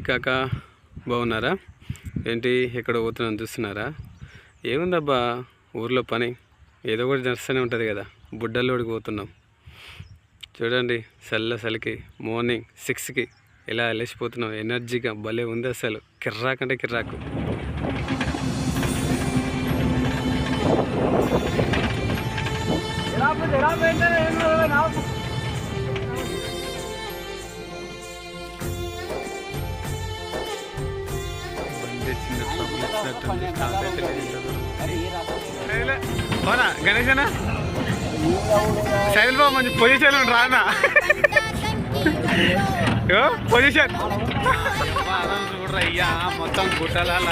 కాకా? బాగున్నారా? ఏంటి ఎక్కడ పోతున్నాను చూస్తున్నారా? ఏముందబ్బా ఊర్లో పని. ఏదో ఒకటి నడుస్తూనే ఉంటుంది కదా బుడ్డల్లోడికి పోతున్నాం. చూడండి చల్ల చలికి మార్నింగ్ సిక్స్కి ఇలా వెళ్ళిపోతున్నాం ఎనర్జీగా భలే ఉంది అసలు. కిర్రాకంటే కిర్రాకు. బండి అవునా గణేశనా? శైల్ బాబు మంచి పొజిషన్ రానా? పొజిషన్ చూడరా అయ్యా మొత్తం గుట్టలాల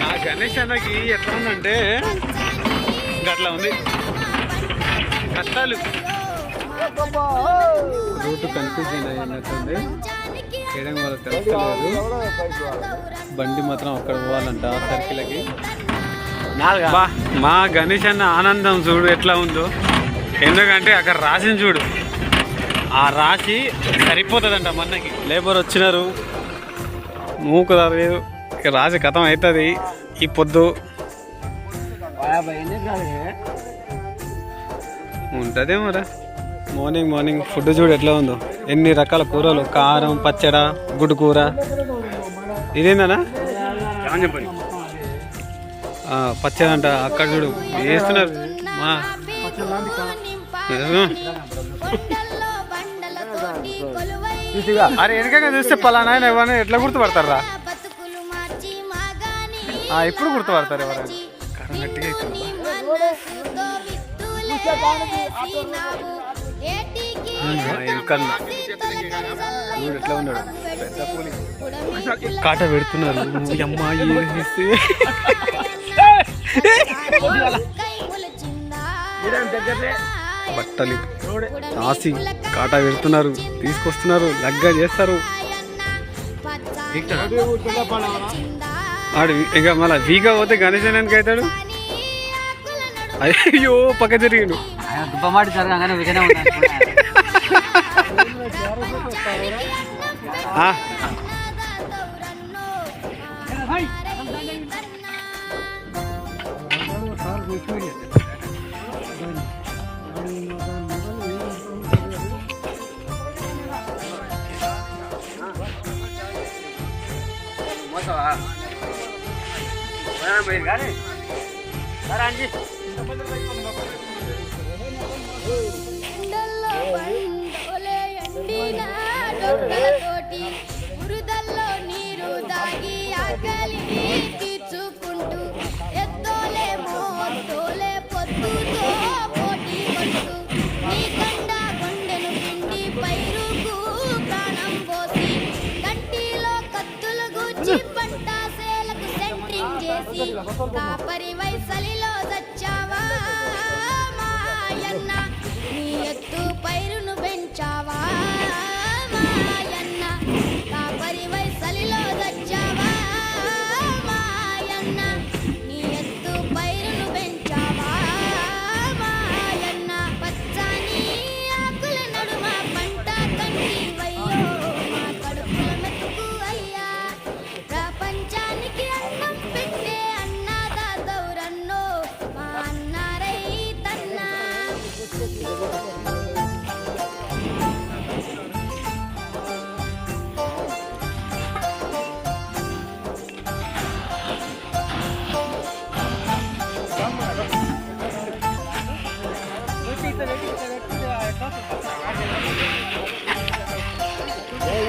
నా గణేష్ అన్నకి ఎట్లా ఉందంటే గట్లా ఉంది. కష్టాలు. రోడ్డు కన్ఫ్యూజన్ అయినట్టుంది చేయడం వల్ల తెలుస్తలేదు. బండి మాత్రం అక్కడ పోవాలంట సర్కిల్కి. మా గణేష్ అన్న ఆనందం చూడు ఎట్లా ఉందో. ఎందుకంటే అక్కడ రాసింది చూడు. ఆ రాసి సరిపోతుందంట మన్నకి. లేబర్ వచ్చినారు. మూకు లేదు ఇక రాసి కథం అవుతుంది. ఈ పొద్దు ఉంటుందేమోరా. మార్నింగ్ మార్నింగ్ ఫుడ్ చూడు ఎట్లా ఉందో. ఎన్ని రకాల కూరలు? కారం పచ్చడ గుడ్డు కూర. ఇదేందనా పచ్చడి అంట అక్కడ చూడు. వేస్తున్నారు. మా అరే వెనకగా చూస్తే పలానా ఆయన ఎవరైనా ఎట్లా గుర్తుపడతారా ఎప్పుడు గుర్తుపడతారు ఎవరైనా? కారం గట్టిగా అవుతుంది ఇంకన్నా చూడు ఎట్లా ఉన్నాడు పెద్ద పులి కాట పెడుతున్నారు. నువ్వు అమ్మా ఏం చేస్తే బట్టలు రాసి కాటా పెడుతున్నారు. తీసుకొస్తున్నారు. లగ్గా చేస్తారు. ఆడు ఇక మళ్ళీ వీగా పోతే గణేష్ ఎందుకు అవుతాడు. అయ్యో పక్క జరిగిండు దుబ్బమాటి జరగగానే వికనే ఉన్నాను ఆ, ఎండల్లో బండోలే ఎండిన డొక్కలతోటి బురదల్లో నీరు దాగి ఆకలిని కాపరి వైసలిలో చచ్చావా మాయన్న? నీ ఎత్తు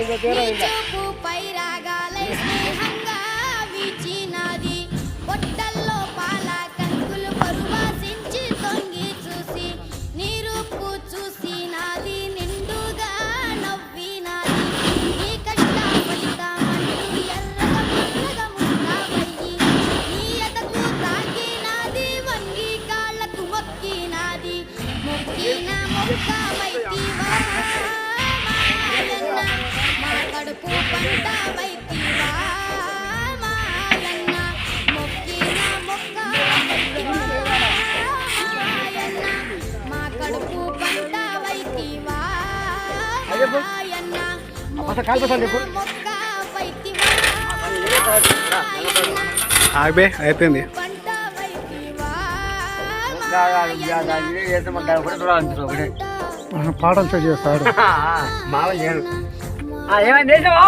చూపు పైరాగాలై స్నేహంగా వీచినది. పొట్టల్లో పాల కంకులు పరువాసించి తొంగి చూసి నీరుపు చూసినది నిండుగా నవ్వినది. నీ కష్ట ఫలితమంటూ ఎర్రగా నీ ఎదకు వంగి కాళ్ళకు మొక్కినది. మొక్కిన మొక్క ఆగబే అయిపోయింది. పాటలు చేస్తాడు. చేయడు ఏమైంది? వేసావా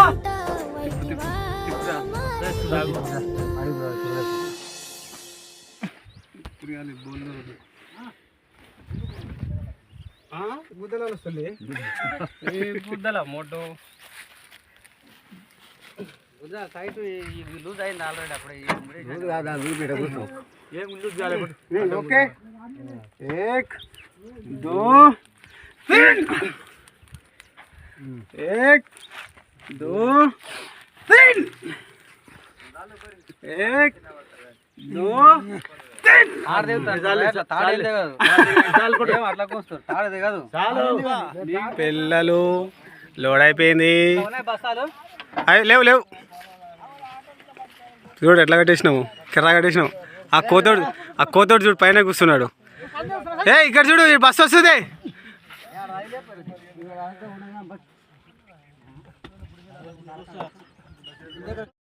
గుద్దలు వస్తుంది గుద్దల మొట్టు లూజ్ అయింది ఆల్రెడీ అప్పుడే. ఏం లూజ్ एक दो तीन एक दो तीन అట్లా కూస్తారు తాడేది కాదు పిల్లలు లోడ్ అయిపోయింది ఉన్నాయి బస్తాలు అయ్యి లేవు లేవు చూడు ఎట్లా కట్టేసినాము కిర్రా కట్టేసినాము ఆ కోతోడు ఆ కోతోడు చూడు పైన కూర్చున్నాడు ఏ ఇక్కడ చూడు ఈ బస్సు వస్తుంది 不是。你在